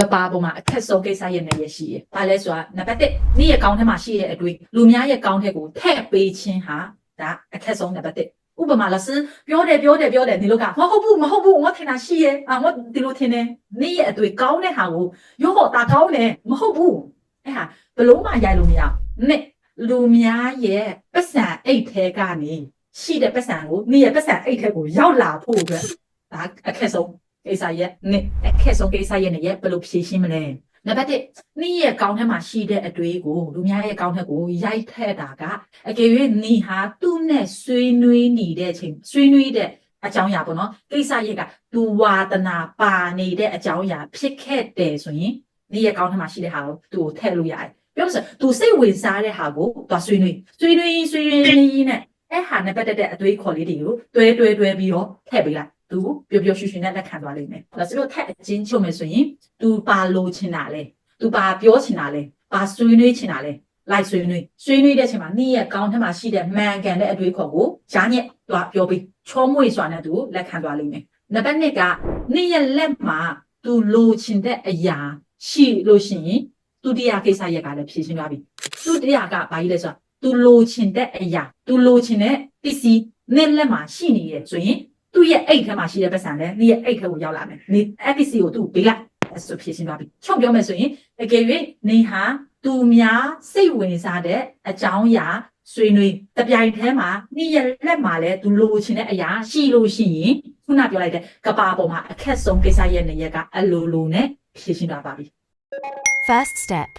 ကဘာပေါ်မှာအခက်ဆုံးကိစ္စရဲ့နေရရှိရ။ဘာလဲဆိုတာနံပါတ်1နေ့ရဲ့ကောင်းထဲမှာရှိတဲ့အတွေ့လူများရဲ့ကောင်းထဲကိုထည့်ပေးခြင်းဟာဒါအခက်ဆုံးနံပါတ်1ဥပမာလစပြောတယ်ပြောတယ်ပြောတယ်ဒီလိုကမဟုတ်ဘူးမဟုတ်ဘူးငါထင်တာရှိရဲ့အာငါဒီလိုထင်တယ်နေ့ရဲ့အတွေ့ကောင်းတဲ့ဟာကိုရောဟောတာကောင်းတယ်မဟုတ်ဘူးအဲ့ဟာဘလို့မှရိုက်လို့မရဘူးနှစ်လူများရဲ့ပတ်စံအိတ်ထဲကနေရှိတဲ့ပတ်စံကိုနေ့ရဲ့ပတ်စံအိတ်ထဲကိုရောက်လာဖို့အတွက်ဒါအခက်ဆုံးကိစ္စရဲ့နဲ့ အခက်ဆုံးကိစ္စရဲ့နဲ့ရဲ့ဘယ်လိုဖြေရှင်းမလဲနံပါတ်1နေ့ရဲ့ကောင်းထဲမှာရှိတဲ့အတွေးကိုလူများရဲ့ကောင်းထဲကိုရိုက်ထည့်တာကအကယ်၍နေဟာသူ့နဲ့ဆွေးနွေးနေတဲ့အချိန်ဆွေးနွေးတဲ့အကြောင်းအရာပေါ့နော်ကိစ္စရဲ့ကသူဝါဒနာပါနေတဲ့အကြောင်းအရာဖြစ်ခဲ့တယ်ဆိုရင်နေ့ရဲ့ကောင်းထဲမှာရှိတဲ့ဟာကိုသူ့ကိုထည့်လို့ရတယ်ပြောလို့ဆိုသူစိတ်ဝင်စားတဲ့ဟာကိုသူဆွေးနွေးဆွေးနွေးဆွေးနွေးနေနဲ့အဲ့ဟာနဲ့ပတ်သက်တဲ့အတွေးခေါ်လေးတွေကိုတွဲတွဲတွဲပြီးတော့ထည့်ပေးလိုက် သူပျော်ပျော်ရွှင်ရွှင်နဲ့လက်ခံသွားလိမ့်မယ်။ဒါဆိုလို့ထက်အချင်းချုပ်မယ်ဆိုရင် तू ပါလိုချင်တာလဲ။ तू ပါပြောချင်တာလဲ။ပါဆွေးနွေးချင်တာလဲ။လိုက်ဆွေးနွေးဆွေးနွေးတဲ့အချိန်မှာနေ့ရက်ကောင်းထက်မှာရှိတဲ့မှန်ကန်တဲ့အတွေ့အခေါ်ကိုရှားညက်သွားပြောပြီးချောမွေ့စွာနဲ့ तू လက်ခံသွားလိမ့်မယ်။နံပါတ်1ကနေ့ရက်လက်မှာ तू လိုချင်တဲ့အရာရှိလို့ရှိရင်ဒုတိယကိစ္စရက်ကလည်းဖြည့်ရှင်းသွားပြီ။ဒုတိယကဘာကြီးလဲဆိုတော့ तू လိုချင်တဲ့အရာ तू လိုချင်တဲ့ပစ္စည်းနေ့လက်မှာရှိနေရဲ့ဆိုရင် သူ့ရဲ့အိတ်ထဲမှာရှိတဲ့ပတ်စံလဲနေ့ရဲ့အိတ်ထဲကိုရောက်လာမယ်။နေ APC ကိုသူ့ပေးလိုက်အဲ့ဆိုဖြည့်ရှင်းသွားပြီ။ချုပ်ပြောမယ်ဆိုရင်အကယ်၍နေဟာသူများစိတ်ဝင်စားတဲ့အကြောင်းအရာဆွေးနွေးတပြိုင်တည်းမှာနေ့ရဲ့လက်မှာလဲသူလိုချင်တဲ့အရာရှိလို့ရှိရင်ခုနပြောလိုက်တဲ့ကဘာပေါ်မှာအခက်ဆုံးကိစ္စရဲ့နေရက်ကအလိုလိုနဲ့ဖြည့်ရှင်းသွားပါပြီ။ First step